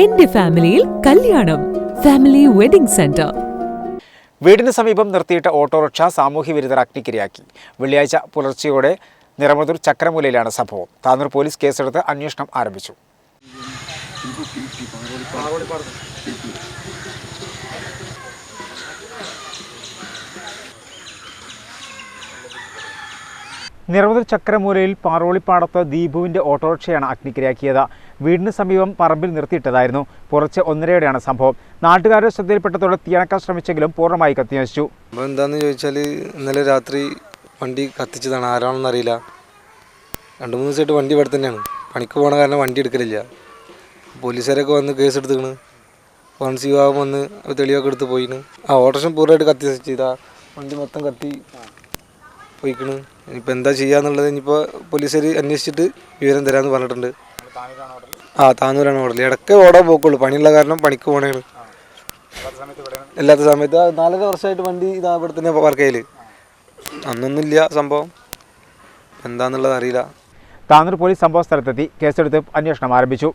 എന്റെ ഫാമിലിയിൽ കല്യാണം. Family wedding centre. വീടിന് സമീപം നിർത്തിയിട്ട ഓട്ടോറിക്ഷ സാമൂഹ്യ വിരുദ്ധർ അഗ്നിക്കിരയാക്കി. വെള്ളിയാഴ്ച പുലർച്ചയോടെ നിറമതൂർ ചക്രമൂലയിലാണ് സംഭവം. താനൂർ പോലീസ് കേസെടുത്ത് അന്വേഷണം ആരംഭിച്ചു. നിറമതൂർ ചക്രമൂലയിൽ പാറോളിപ്പാടത്ത് ദീപുവിന്റെ ഓട്ടോറിക്ഷയാണ് അഗ്നിക്കിരയാക്കിയത്. വീടിന് സമീപം പറമ്പിൽ നിർത്തിയിട്ടതായിരുന്നു. പുറച്ച് ഒന്നരയോടെയാണ് സംഭവം. നാട്ടുകാരുടെ ശ്രദ്ധയിൽപ്പെട്ടതോടെ തീയണക്കാൻ ശ്രമിച്ചെങ്കിലും പൂർണമായി കത്തിനശിച്ചു. അപ്പോൾ എന്താണെന്ന് ചോദിച്ചാൽ ഇന്നലെ രാത്രി വണ്ടി കത്തിച്ചതാണ്. ആരാണെന്ന് അറിയില്ല. രണ്ട് മൂന്ന് ദിവസമായിട്ട് വണ്ടി ഇവിടെ തന്നെയാണ്. പണിക്ക് പോകണ കാരണം വണ്ടി എടുക്കലില്ല. പോലീസുകാരൊക്കെ വന്ന് കേസ് എടുത്തുക്കണ് ഫോറൻസ് വിഭാഗം വന്ന് തെളിവൊക്കെ എടുത്ത് പോയിന് ആ ഓട്ടോഷൻ പൂർണമായിട്ട് കത്തി ചെയ്താ വണ്ടി മൊത്തം കത്തി പോയിക്കണ്. ഇനിയിപ്പോൾ എന്താ ചെയ്യാന്നുള്ളത് ഇനിയിപ്പോൾ പോലീസുകാർ അന്വേഷിച്ചിട്ട് വിവരം തരാമെന്ന് പറഞ്ഞിട്ടുണ്ട്. ആ താനൂരാണ് ഓടൽ ഇടയ്ക്ക് ഓടാൻ പോക്കുള്ളൂ. പണിയുള്ള കാരണം പണിക്ക് പോണേണ് അല്ലാത്ത സമയത്ത് നാലര വർഷമായിട്ട് വണ്ടി ഇതാ ഇവിടെ തന്നെ വർക്ക് ചെയ്യൽ. അന്നൊന്നുമില്ല സംഭവം. എന്താന്നുള്ളത് അറിയില്ല. താനൂർ പോലീസ് സംഭവ സ്ഥലത്തെത്തി. കേസെടുത്ത് അന്വേഷണം ആരംഭിച്ചു.